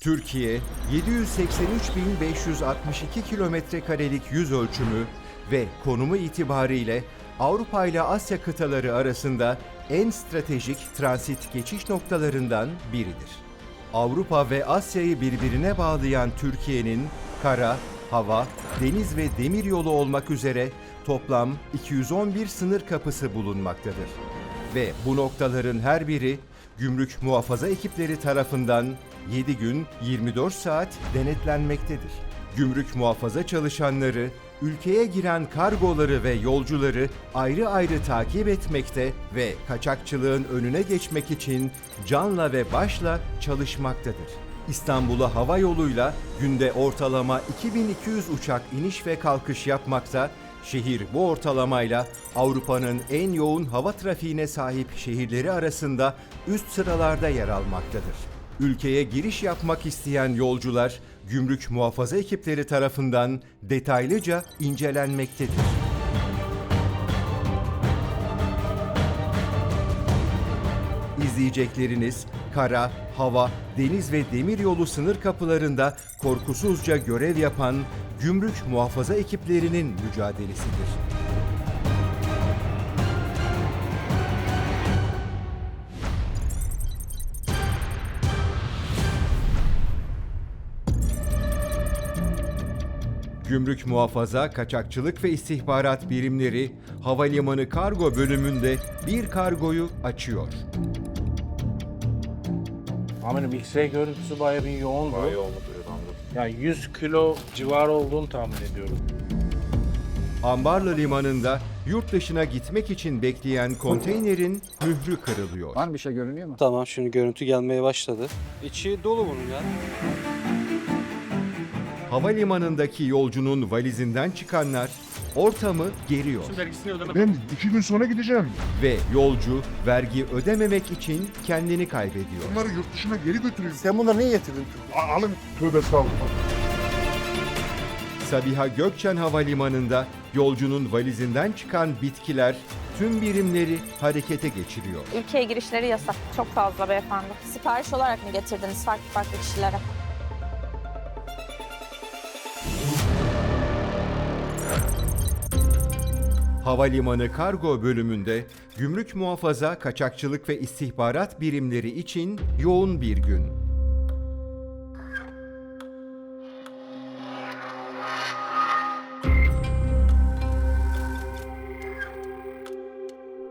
Türkiye 783.562 kilometre karelik yüz ölçümü ve konumu itibariyle Avrupa ile Asya kıtaları arasında en stratejik transit geçiş noktalarından biridir. Avrupa ve Asya'yı birbirine bağlayan Türkiye'nin kara, hava, deniz ve demir yolu olmak üzere toplam 211 sınır kapısı bulunmaktadır. Ve bu noktaların her biri gümrük muhafaza ekipleri tarafından 7 gün 24 saat denetlenmektedir. Gümrük muhafaza çalışanları ülkeye giren kargoları ve yolcuları ayrı ayrı takip etmekte ve kaçakçılığın önüne geçmek için canla ve başla çalışmaktadır. İstanbul'a hava yoluyla günde ortalama 2200 uçak iniş ve kalkış yapmakta, şehir bu ortalamayla Avrupa'nın en yoğun hava trafiğine sahip şehirleri arasında üst sıralarda yer almaktadır. Ülkeye giriş yapmak isteyen yolcular gümrük muhafaza ekipleri tarafından detaylıca incelenmektedir. İzleyecekleriniz kara, hava, deniz ve demir yolu sınır kapılarında korkusuzca görev yapan gümrük muhafaza ekiplerinin mücadelesidir. Gümrük Muhafaza, Kaçakçılık ve İstihbarat Birimleri Havalimanı Kargo bölümünde bir kargoyu açıyor. Amirim X-ray görüntüsü bayağı bir yoğundu. Bayağı yoğunluk duruyordu amirim. Yani 100 kilo civarı olduğunu tahmin ediyorum. Ambarlı Limanı'nda yurt dışına gitmek için bekleyen konteynerin mührü kırılıyor. Var mı bir şey görünüyor mu? Tamam şimdi görüntü gelmeye başladı. İçi dolu bunun ya. Havalimanındaki yolcunun valizinden çıkanlar ortamı geriyor Ben iki gün sonra gideceğim. ve yolcu vergi ödememek için kendini kaybediyor. Bunları yurt dışına geri götüreyim. Sen bunları niye getirdin? A- alın. Tövbe estağfurullah. Sabiha Gökçen Havalimanı'nda yolcunun valizinden çıkan bitkiler tüm birimleri harekete geçiriyor. Ülkeye girişleri yasak. Çok fazla beyefendi. Sipariş olarak mı getirdiniz farklı farklı kişilere? Havalimanı Kargo bölümünde gümrük muhafaza, kaçakçılık ve istihbarat birimleri için yoğun bir gün.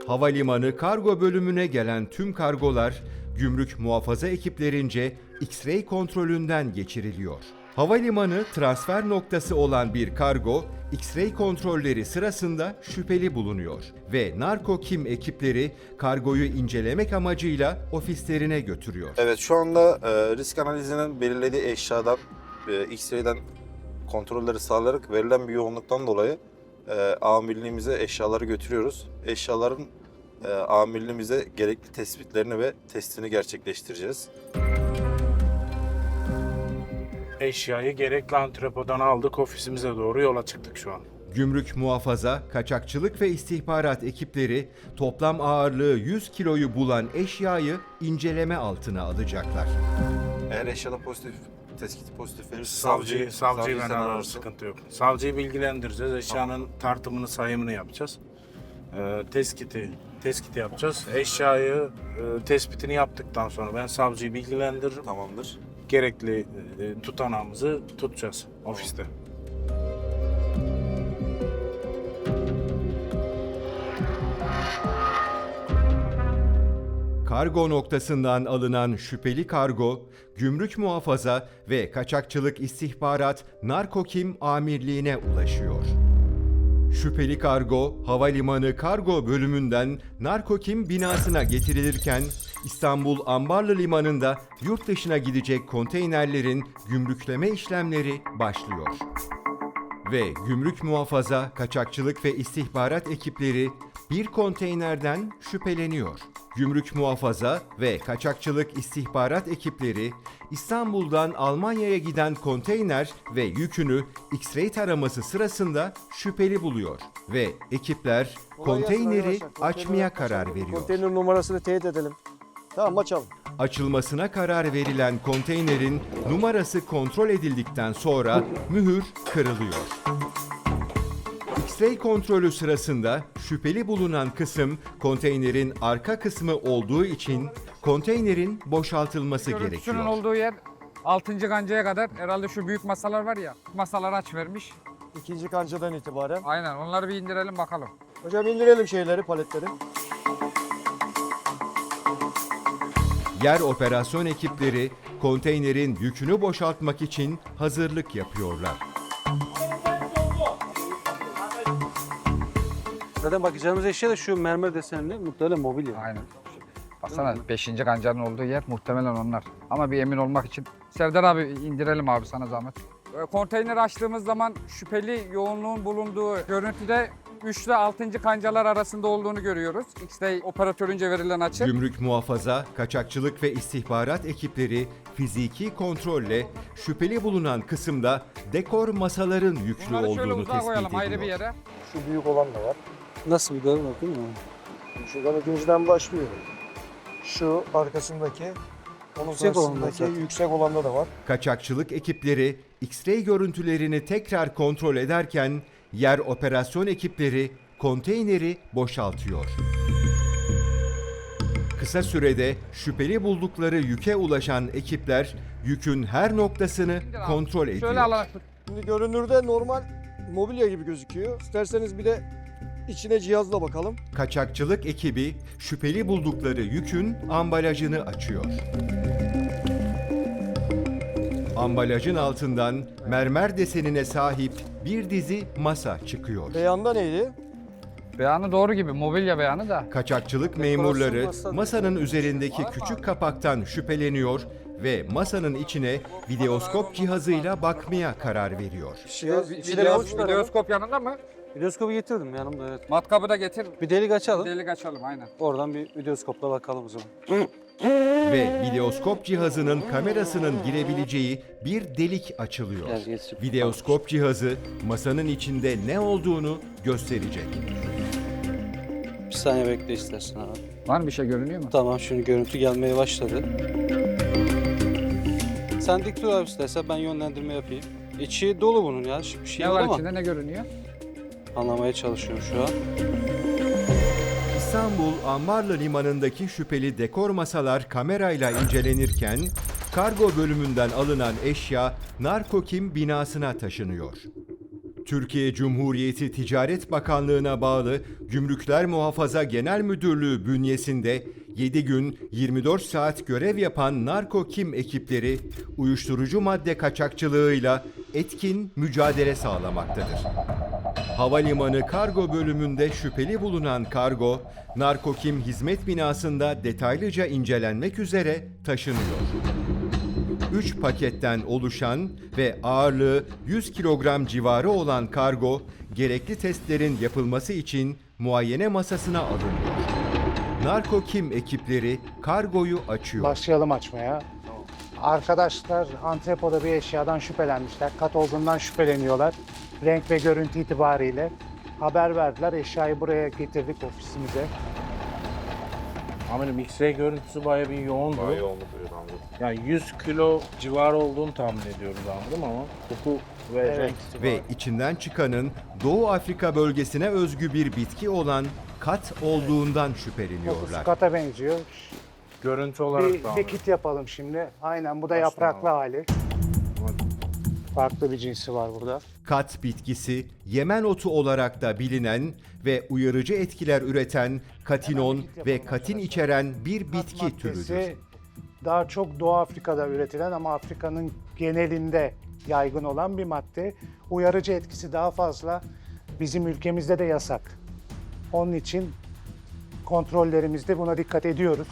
Havalimanı kargo bölümüne gelen tüm kargolar gümrük muhafaza ekiplerince X-ray kontrolünden geçiriliyor. Havalimanı transfer noktası olan bir kargo X-ray kontrolleri sırasında şüpheli bulunuyor ve narkokim ekipleri kargoyu incelemek amacıyla ofislerine götürüyor. Evet şu anda e, risk analizinin belirlediği eşyadan, e, X-ray'den kontrolleri sağlayarak verilen bir yoğunluktan dolayı e, amirliğimize eşyaları götürüyoruz. Eşyaların e, amirliğimize gerekli tespitlerini ve testini gerçekleştireceğiz. Eşyayı gerekli antrepodan aldık ofisimize doğru yola çıktık şu an. Gümrük muhafaza, kaçakçılık ve istihbarat ekipleri toplam ağırlığı 100 kiloyu bulan eşyayı inceleme altına alacaklar. Eğer eşyada pozitif, tespiti pozitif verirse Savcıyı, savcıyı ben sen ararım sıkıntı yok. Savcıyı bilgilendireceğiz. Eşyanın tartımını, sayımını yapacağız. Ee, teskiti, teskiti yapacağız. Eşyayı e, tespitini yaptıktan sonra ben savcıyı bilgilendiririm. Tamamdır. Gerekli e, tutanağımızı tutacağız ofiste. Kargo noktasından alınan şüpheli kargo, gümrük muhafaza ve kaçakçılık istihbarat narkokim amirliğine ulaşıyor. Şüpheli kargo, havalimanı kargo bölümünden narkokim binasına getirilirken İstanbul Ambarlı Limanı'nda yurt dışına gidecek konteynerlerin gümrükleme işlemleri başlıyor. Ve gümrük muhafaza, kaçakçılık ve istihbarat ekipleri bir konteynerden şüpheleniyor. Gümrük muhafaza ve kaçakçılık istihbarat ekipleri İstanbul'dan Almanya'ya giden konteyner ve yükünü X-ray taraması sırasında şüpheli buluyor ve ekipler konteyneri açmaya karar veriyor. Konteyner numarasını teyit edelim. Tamam açalım. Açılmasına karar verilen konteynerin numarası kontrol edildikten sonra mühür kırılıyor. X-ray kontrolü sırasında şüpheli bulunan kısım konteynerin arka kısmı olduğu için konteynerin boşaltılması Görüntüsünün gerekiyor. olduğu yer 6. kancaya kadar herhalde şu büyük masalar var ya masaları aç vermiş. İkinci kancadan itibaren. Aynen onları bir indirelim bakalım. Hocam indirelim şeyleri, paletleri. Yer operasyon ekipleri konteynerin yükünü boşaltmak için hazırlık yapıyorlar. Zaten bakacağımız eşya da şu mermer desenli muhtemelen mobilya. Aynen. Baksana 5. kancanın olduğu yer muhtemelen onlar. Ama bir emin olmak için. Serdar abi indirelim abi sana zahmet. Konteyneri açtığımız zaman şüpheli yoğunluğun bulunduğu görüntüde 3 ile 6. kancalar arasında olduğunu görüyoruz. X-ray operatörünce verilen açı. Gümrük muhafaza, kaçakçılık ve istihbarat ekipleri fiziki kontrolle şüpheli bulunan kısımda dekor masaların yüklü Bunları şöyle olduğunu uzağa tespit koyalım ayrı bir ediyor. yere. Şu büyük olan da var. Nasıl bir görün bakayım mı? Şuradan ikinciden başlıyorum. Şu arkasındaki, onun Yüksek olan da karşısındaki zaten. yüksek olanda da var. Kaçakçılık ekipleri X-ray görüntülerini tekrar kontrol ederken yer operasyon ekipleri konteyneri boşaltıyor. Kısa sürede şüpheli buldukları yüke ulaşan ekipler yükün her noktasını kontrol Şöyle ediyor. alarak Şimdi görünürde normal mobilya gibi gözüküyor. İsterseniz bir de içine cihazla bakalım. Kaçakçılık ekibi şüpheli buldukları yükün ambalajını açıyor. Ambalajın altından mermer desenine sahip bir dizi masa çıkıyor. Beyanda neydi? beyanı doğru gibi mobilya beyanı da. Kaçakçılık memurları masa- masanın üzerindeki küçük kapaktan şüpheleniyor ve masanın içine videoskop cihazıyla bakmaya karar veriyor. Ver. videoskop yanında mı? Videoskopu getirdim yanımda evet. Matkabı da getir. Bir delik açalım. Delik açalım aynen. Oradan bir videoskopla bakalım o zaman. Ve videoskop cihazının kamerasının girebileceği bir delik açılıyor. Videoskop cihazı masanın içinde ne olduğunu gösterecek. Bir saniye bekle istersen abi. Var mı bir şey görünüyor mu? Tamam şimdi görüntü gelmeye başladı. Sen dik dur abi istersen ben yönlendirme yapayım. İçi dolu bunun ya. Bir şey Ne yok var ama içinde ne görünüyor? anlamaya çalışıyorum şu an. İstanbul Ambarlı Limanı'ndaki şüpheli dekor masalar kamerayla incelenirken kargo bölümünden alınan eşya Narkokim binasına taşınıyor. Türkiye Cumhuriyeti Ticaret Bakanlığı'na bağlı Gümrükler Muhafaza Genel Müdürlüğü bünyesinde 7 gün 24 saat görev yapan Narkokim ekipleri uyuşturucu madde kaçakçılığıyla etkin mücadele sağlamaktadır. Havalimanı kargo bölümünde şüpheli bulunan kargo, Narkokim hizmet binasında detaylıca incelenmek üzere taşınıyor. 3 paketten oluşan ve ağırlığı 100 kilogram civarı olan kargo, gerekli testlerin yapılması için muayene masasına alınıyor. Narkokim ekipleri kargoyu açıyor. Başlayalım açmaya. Arkadaşlar antrepoda bir eşyadan şüphelenmişler. Kat olduğundan şüpheleniyorlar. Renk ve görüntü itibariyle haber verdiler. Eşyayı buraya getirdik ofisimize. Amirim X-ray görüntüsü bayağı bir yoğundu. Bayağı duyuyor amirim. Yani 100 kilo civarı olduğunu tahmin ediyoruz amirim ama koku ve Evet. renk ve içinden çıkanın Doğu Afrika bölgesine özgü bir bitki olan kat olduğundan Kokusu şüpheleniyorlar. kata benziyor. görüntü olarak Bir, da bir kit yapalım şimdi. Aynen bu da Başlayalım. yapraklı hali. Farklı bir cinsi var burada. Kat bitkisi Yemen otu olarak da bilinen ve uyarıcı etkiler üreten katinon ve katin içeren bir Kat bitki türüdür. maddesi Daha çok Doğu Afrika'da üretilen ama Afrika'nın genelinde yaygın olan bir madde. Uyarıcı etkisi daha fazla. Bizim ülkemizde de yasak. Onun için kontrollerimizde buna dikkat ediyoruz.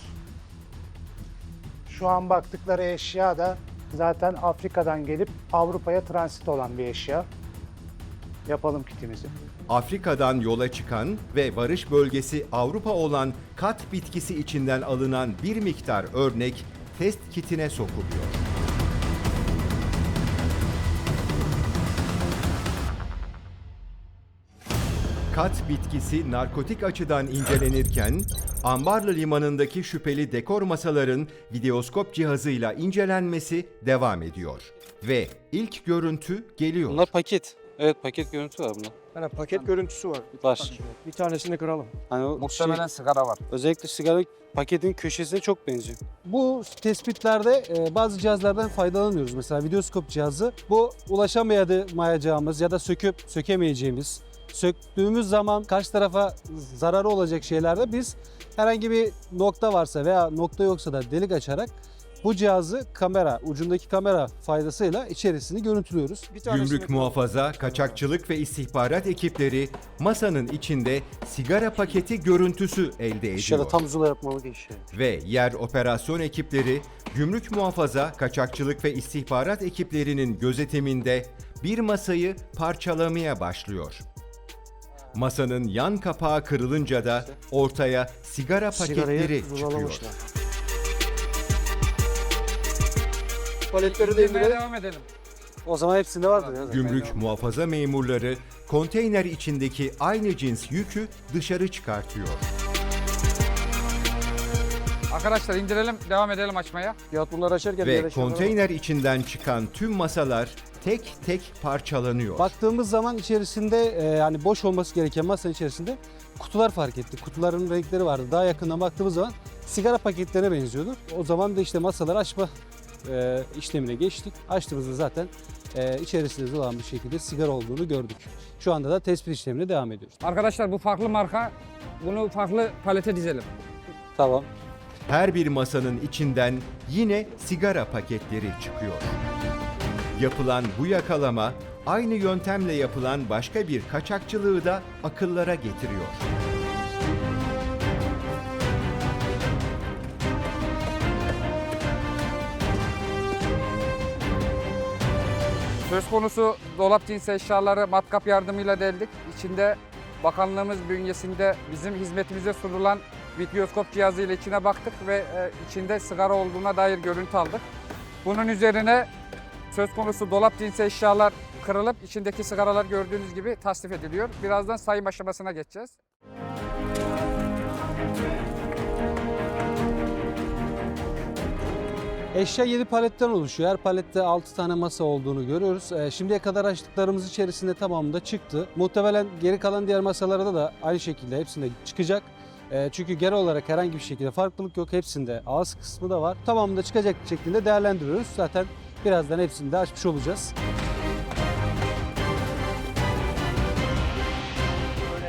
Şu an baktıkları eşya da zaten Afrika'dan gelip Avrupa'ya transit olan bir eşya. Yapalım kitimizi. Afrika'dan yola çıkan ve varış bölgesi Avrupa olan kat bitkisi içinden alınan bir miktar örnek test kitine sokuluyor. Kat bitkisi narkotik açıdan incelenirken, Ambarlı Limanı'ndaki şüpheli dekor masaların videoskop cihazıyla incelenmesi devam ediyor. Ve ilk görüntü geliyor. Bunlar paket. Evet paket görüntü var bunda. Yani paket görüntüsü var. Var. Bir tanesini kıralım. Hani o Muhtemelen şey, sigara var. özellikle sigara paketin köşesine çok benziyor. Bu tespitlerde e, bazı cihazlardan faydalanıyoruz. Mesela videoskop cihazı. Bu ulaşamayacağımız ya da söküp sökemeyeceğimiz, söktüğümüz zaman karşı tarafa zararı olacak şeylerde biz herhangi bir nokta varsa veya nokta yoksa da delik açarak bu cihazı kamera, ucundaki kamera faydasıyla içerisini görüntülüyoruz. Gümrük muhafaza, kaçakçılık ve istihbarat ekipleri masanın içinde sigara paketi görüntüsü elde İşte ediyor. tam zula yapmalı iş yani. Ve yer operasyon ekipleri gümrük muhafaza, kaçakçılık ve istihbarat ekiplerinin gözetiminde bir masayı parçalamaya başlıyor. Masanın yan kapağı kırılınca da ortaya sigara paketleri çıkıyor. Paletleri de indirelim. devam edelim. O zaman hepsinde vardır ya. zaten. Gümrük muhafaza memurları konteyner içindeki aynı cins yükü dışarı çıkartıyor. Arkadaşlar indirelim, devam edelim açmaya. Fiyat bunları açarken Ve eşyalara- konteyner içinden çıkan tüm masalar tek tek parçalanıyor. Baktığımız zaman içerisinde e, yani boş olması gereken masanın içerisinde kutular fark ettik. Kutuların renkleri vardı. Daha yakından baktığımız zaman sigara paketlerine benziyordu. O zaman da işte masaları açma e, işlemine geçtik. Açtığımızda zaten e, içerisinde olan bir şekilde sigara olduğunu gördük. Şu anda da tespit işlemine devam ediyoruz. Arkadaşlar bu farklı marka. Bunu farklı palete dizelim. Tamam. Her bir masanın içinden yine sigara paketleri çıkıyor. Yapılan bu yakalama aynı yöntemle yapılan başka bir kaçakçılığı da akıllara getiriyor. Söz konusu dolap cinsi eşyaları matkap yardımıyla deldik. İçinde bakanlığımız bünyesinde bizim hizmetimize sunulan videoskop cihazıyla içine baktık ve e, içinde sigara olduğuna dair görüntü aldık. Bunun üzerine söz konusu dolap cinsi eşyalar kırılıp içindeki sigaralar gördüğünüz gibi tasnif ediliyor. Birazdan sayım aşamasına geçeceğiz. Eşya 7 paletten oluşuyor. Her palette 6 tane masa olduğunu görüyoruz. Ee, şimdiye kadar açtıklarımız içerisinde tamamında çıktı. Muhtemelen geri kalan diğer masalarda da aynı şekilde hepsinde çıkacak. Ee, çünkü genel olarak herhangi bir şekilde farklılık yok. Hepsinde ağız kısmı da var. Tamamında çıkacak şekilde değerlendiriyoruz. Zaten birazdan hepsini de açmış olacağız.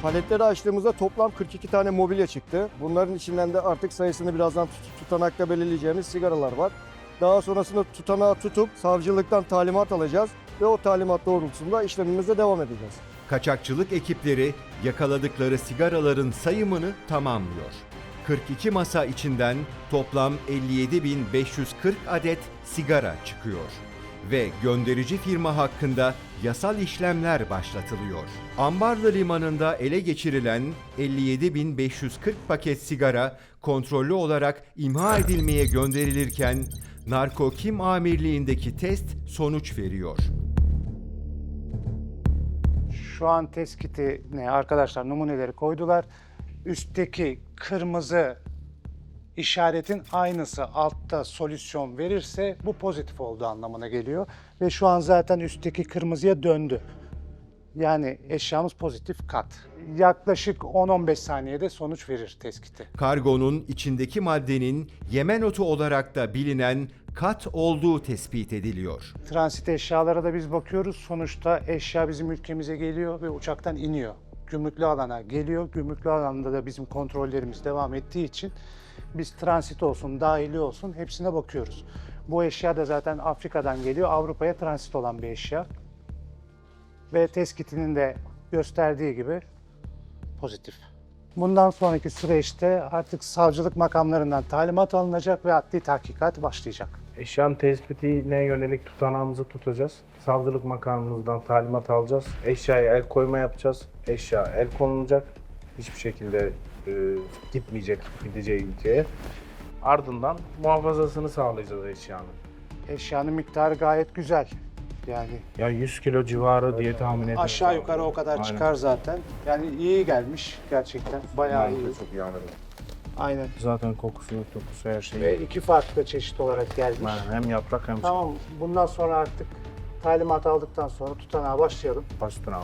Paletleri açtığımızda toplam 42 tane mobilya çıktı. Bunların içinden de artık sayısını birazdan tut- tutanakta belirleyeceğimiz sigaralar var. Daha sonrasında tutanağı tutup savcılıktan talimat alacağız ve o talimat doğrultusunda işlemimize devam edeceğiz. Kaçakçılık ekipleri yakaladıkları sigaraların sayımını tamamlıyor. 42 masa içinden toplam 57.540 adet sigara çıkıyor ve gönderici firma hakkında yasal işlemler başlatılıyor. Ambarlı limanında ele geçirilen 57.540 paket sigara kontrollü olarak imha edilmeye gönderilirken Narkokim Amirliğindeki test sonuç veriyor. Şu an tespitine arkadaşlar numuneleri koydular. Üstteki kırmızı işaretin aynısı altta solüsyon verirse bu pozitif olduğu anlamına geliyor. Ve şu an zaten üstteki kırmızıya döndü. Yani eşyamız pozitif kat. Yaklaşık 10-15 saniyede sonuç verir tespiti. Kargonun içindeki maddenin Yemen otu olarak da bilinen kat olduğu tespit ediliyor. Transit eşyalara da biz bakıyoruz. Sonuçta eşya bizim ülkemize geliyor ve uçaktan iniyor. Gümrüklü alana geliyor. Gümrüklü alanda da bizim kontrollerimiz devam ettiği için biz transit olsun, dahili olsun hepsine bakıyoruz. Bu eşya da zaten Afrika'dan geliyor. Avrupa'ya transit olan bir eşya. Ve tespitinin de gösterdiği gibi pozitif. Bundan sonraki süreçte artık savcılık makamlarından talimat alınacak ve adli tahkikat başlayacak. Eşyanın tespitine yönelik tutanağımızı tutacağız. Savcılık makamımızdan talimat alacağız. Eşyaya el koyma yapacağız. Eşya el konulacak. Hiçbir şekilde e, gitmeyecek gideceği ülkeye. Ardından muhafazasını sağlayacağız eşyanın. Eşyanın miktarı gayet güzel. Yani Ya 100 kilo civarı diye tahmin ediyorum. aşağı yukarı o kadar Aynen. çıkar zaten. Yani iyi gelmiş gerçekten. Bayağı iyi. Çok iyi anladım. Aynen. Zaten kokusu, dokusu her şey. Ve iki farklı çeşit olarak gelmiş. Yani hem yaprak hem Tamam. Bundan sonra artık talimat aldıktan sonra tutanağa başlayalım. basitini al.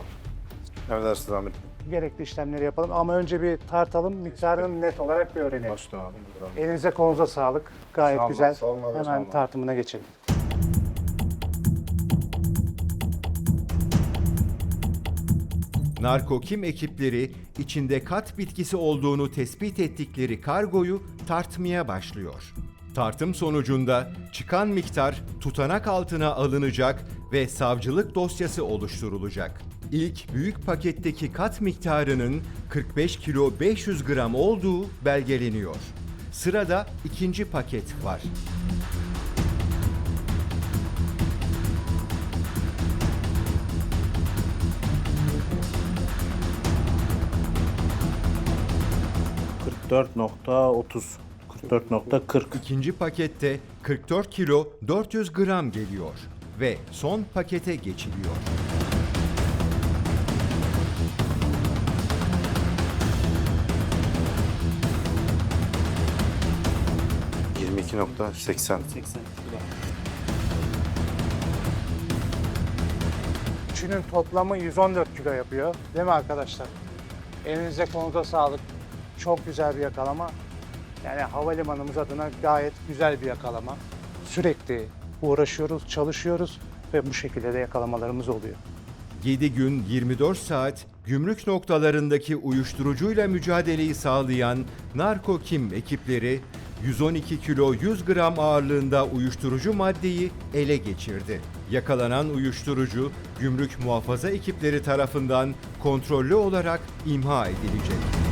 Emredersiniz amirim. Gerekli işlemleri yapalım ama önce bir tartalım. Miktarını net olarak bir öğrenelim. Basitini al. Elinize kolunuza sağlık. Gayet Sağ olun, güzel. sağ olun abi, sağ Hemen olun. tartımına geçelim. Narkokim ekipleri içinde kat bitkisi olduğunu tespit ettikleri kargoyu tartmaya başlıyor. Tartım sonucunda çıkan miktar tutanak altına alınacak ve savcılık dosyası oluşturulacak. İlk büyük paketteki kat miktarının 45 kilo 500 gram olduğu belgeleniyor. Sırada ikinci paket var. ...44.30, 44.40. İkinci pakette 44 kilo 400 gram geliyor ve son pakete geçiliyor. ...22.80. Üçünün toplamı 114 kilo yapıyor. Değil mi arkadaşlar? Elinize konuda sağlık. Çok güzel bir yakalama. Yani havalimanımız adına gayet güzel bir yakalama. Sürekli uğraşıyoruz, çalışıyoruz ve bu şekilde de yakalamalarımız oluyor. 7 gün 24 saat gümrük noktalarındaki uyuşturucuyla mücadeleyi sağlayan Narkokim ekipleri 112 kilo 100 gram ağırlığında uyuşturucu maddeyi ele geçirdi. Yakalanan uyuşturucu gümrük muhafaza ekipleri tarafından kontrollü olarak imha edilecek.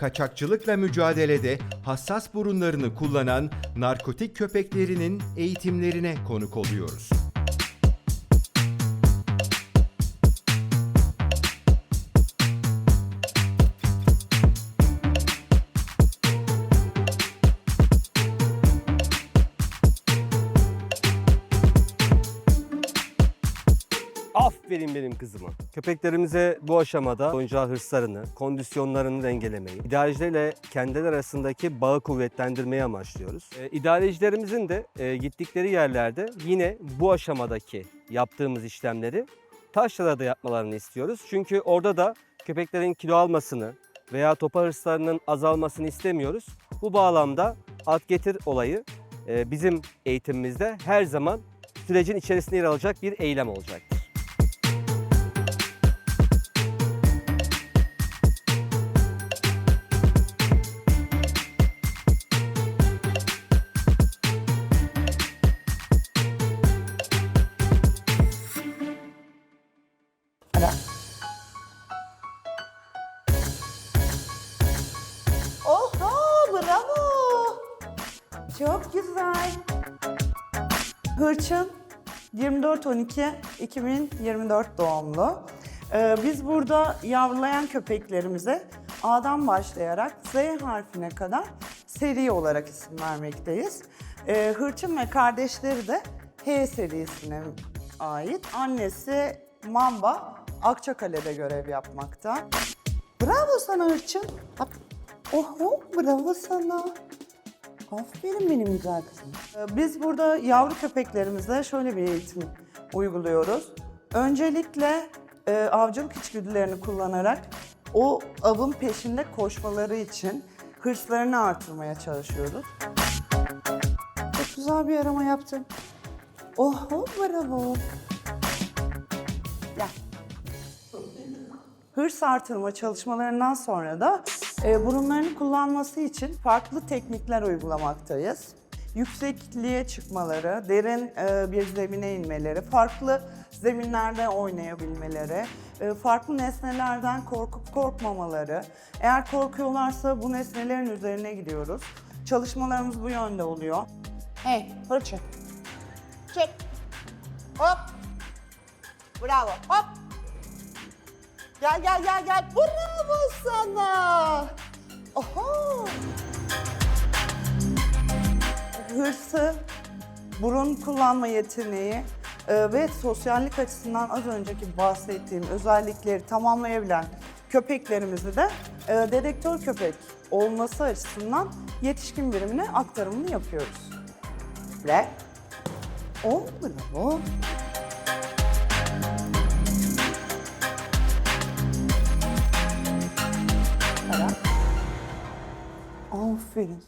Kaçakçılıkla mücadelede hassas burunlarını kullanan narkotik köpeklerinin eğitimlerine konuk oluyoruz. Aferin benim kızıma. Köpeklerimize bu aşamada oyuncağı hırslarını, kondisyonlarını dengelemeyi, idarecilerle kendileri arasındaki bağı kuvvetlendirmeyi amaçlıyoruz. E, idarecilerimizin de e, gittikleri yerlerde yine bu aşamadaki yaptığımız işlemleri taşrada da yapmalarını istiyoruz. Çünkü orada da köpeklerin kilo almasını veya topa hırslarının azalmasını istemiyoruz. Bu bağlamda at getir olayı e, bizim eğitimimizde her zaman sürecin içerisinde yer alacak bir eylem olacaktır. Hırçın 24-12-2024 doğumlu. Ee, biz burada yavrulayan köpeklerimize A'dan başlayarak Z harfine kadar seri olarak isim vermekteyiz. Ee, Hırçın ve kardeşleri de H serisine ait. Annesi Mamba Akçakale'de görev yapmakta. Bravo sana Hırçın. Oho bravo sana. Aferin benim güzel kızım. Ee, Biz burada yavru köpeklerimizle şöyle bir eğitim uyguluyoruz. Öncelikle e, avcılık içgüdülerini kullanarak o avın peşinde koşmaları için hırslarını artırmaya çalışıyoruz. Çok güzel bir arama yaptın. Oho bravo. Gel. Hırs artırma çalışmalarından sonra da burunlarını kullanması için farklı teknikler uygulamaktayız. Yüksekliğe çıkmaları, derin e, bir zemine inmeleri, farklı zeminlerde oynayabilmeleri, e, farklı nesnelerden korkup korkmamaları. Eğer korkuyorlarsa bu nesnelerin üzerine gidiyoruz. Çalışmalarımız bu yönde oluyor. Hey, fırça. Çek. Hop. Bravo. Hop. Gel gel gel gel. Bravo sana. Oho. Hırsı, burun kullanma yeteneği e, ve sosyallik açısından az önceki bahsettiğim özellikleri tamamlayabilen köpeklerimizi de e, dedektör köpek olması açısından yetişkin birimine aktarımını yapıyoruz. Ve o bravo. Aferin.